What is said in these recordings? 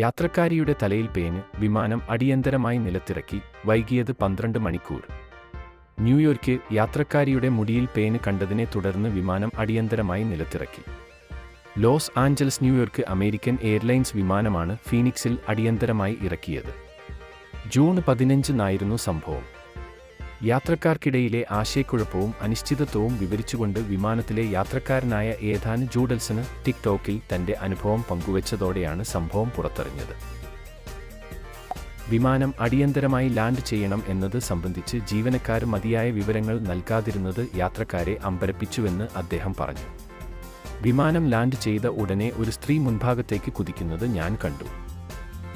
യാത്രക്കാരിയുടെ തലയിൽ പേന് വിമാനം അടിയന്തരമായി നിലത്തിറക്കി വൈകിയത് പന്ത്രണ്ട് മണിക്കൂർ. ന്യൂയോർക്ക് യാത്രക്കാരിയുടെ മുടിയിൽ പേന് കണ്ടതിനെ തുടർന്ന് വിമാനം അടിയന്തരമായി നിലത്തിറക്കി. Los Angeles New York American Airlines വിമാനമാണ് ഫീനിക്സിൽ അടിയന്തരമായി ഇറക്കിയത്. ജൂൺ പതിനഞ്ചിനായിരുന്നു സംഭവം. യാത്രക്കാർക്കിടയിലെ ആശയക്കുഴപ്പവും അനിശ്ചിതത്വവും വിവരിച്ചുകൊണ്ട് വിമാനത്തിലെ യാത്രക്കാരനായ ഏതാന് ജൂഡൽസന് ടിക്ടോക്കിൽ തന്റെ അനുഭവം പങ്കുവച്ചതോടെയാണ് സംഭവം പുറത്തറിഞ്ഞത്. വിമാനം അടിയന്തരമായി ലാൻഡ് ചെയ്യണം എന്നത് സംബന്ധിച്ച് ജീവനക്കാർ മതിയായ വിവരങ്ങൾ നൽകാതിരുന്നത് യാത്രക്കാരെ അമ്പരപ്പിച്ചുവെന്ന് അദ്ദേഹം പറഞ്ഞു. വിമാനം ലാൻഡ് ചെയ്ത ഉടനെ ഒരു സ്ത്രീ മുൻഭാഗത്തേക്ക് കുതിക്കുന്നത് ഞാൻ കണ്ടു.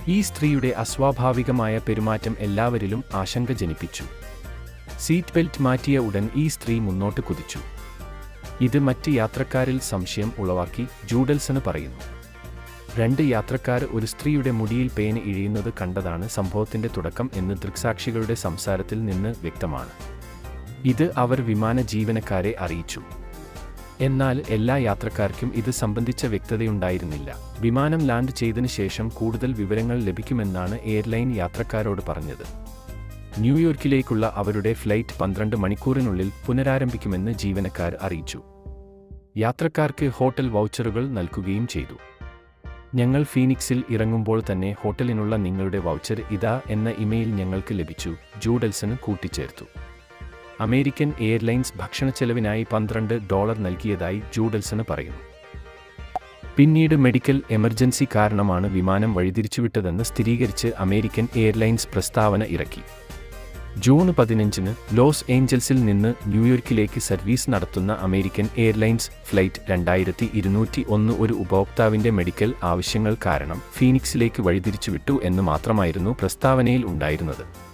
ഈ സ്ത്രീയുടെ അസ്വാഭാവികമായ പെരുമാറ്റം എല്ലാവരിലും ആശങ്ക ജനിപ്പിച്ചു. സീറ്റ് ബെൽറ്റ് മാറ്റിയ ഉടൻ ഈ സ്ത്രീ മുന്നോട്ട് കുതിച്ചു. ഇത് മറ്റ് യാത്രക്കാരിൽ സംശയം ഉളവാക്കി ജൂഡൽസന് പറയുന്നു. രണ്ട് യാത്രക്കാർ ഒരു സ്ത്രീയുടെ മുടിയിൽ പേന് ഇഴിയുന്നത് കണ്ടതാണ് സംഭവത്തിന്റെ തുടക്കം എന്ന് ദൃക്സാക്ഷികളുടെ സംസാരത്തിൽ നിന്ന് വ്യക്തമാണ്. ഇത് അവർ വിമാന ജീവനക്കാരെ അറിയിച്ചു. എന്നാൽ എല്ലാ യാത്രക്കാർക്കും ഇത് സംബന്ധിച്ച വ്യക്തതയുണ്ടായിരുന്നില്ല. വിമാനം ലാൻഡ് ചെയ്തതിനു ശേഷം കൂടുതൽ വിവരങ്ങൾ ലഭിക്കുമെന്നാണ് എയർലൈൻ യാത്രക്കാരോട് പറഞ്ഞത്. ന്യൂയോർക്കിലേക്കുള്ള അവരുടെ ഫ്ലൈറ്റ് പന്ത്രണ്ട് മണിക്കൂറിനുള്ളിൽ പുനരാരംഭിക്കുമെന്ന് ജീവനക്കാർ അറിയിച്ചു. യാത്രക്കാർക്ക് ഹോട്ടൽ വൗച്ചറുകൾ നൽകുകയും ചെയ്തു. ഞങ്ങൾ ഫീനിക്സിൽ ഇറങ്ങുമ്പോൾ തന്നെ ഹോട്ടലിനുള്ള നിങ്ങളുടെ വൗച്ചർ ഇതാ എന്ന ഇമെയിൽ ഞങ്ങൾക്ക് ലഭിച്ചു ജൂഡൽസന് കൂട്ടിച്ചേർത്തു. അമേരിക്കൻ എയർലൈൻസ് ഭക്ഷണച്ചെലവിനായി പന്ത്രണ്ട് ഡോളർ നൽകിയതായി ജൂഡൽസന് പറയുന്നു. പിന്നീട് മെഡിക്കൽ എമർജൻസി കാരണമാണ് വിമാനം വഴിതിരിച്ചുവിട്ടതെന്ന് സ്ഥിരീകരിച്ച് അമേരിക്കൻ എയർലൈൻസ് പ്രസ്താവന ഇറക്കി. ജൂൺ പതിനഞ്ചിന് ലോസ് ഏഞ്ചൽസിൽ നിന്ന് ന്യൂയോർക്കിലേക്ക് സർവീസ് നടത്തുന്ന അമേരിക്കൻ എയർലൈൻസ് ഫ്ലൈറ്റ് രണ്ടായിരത്തി ഇരുന്നൂറ്റി ഒന്ന് ഒരു ഉപഭോക്താവിന്റെ മെഡിക്കൽ ആവശ്യങ്ങൾ കാരണം ഫീനിക്സിലേക്ക് വഴിതിരിച്ചുവിട്ടു എന്ന് മാത്രമായിരുന്നു പ്രസ്താവനയിൽ ഉണ്ടായിരുന്നത്.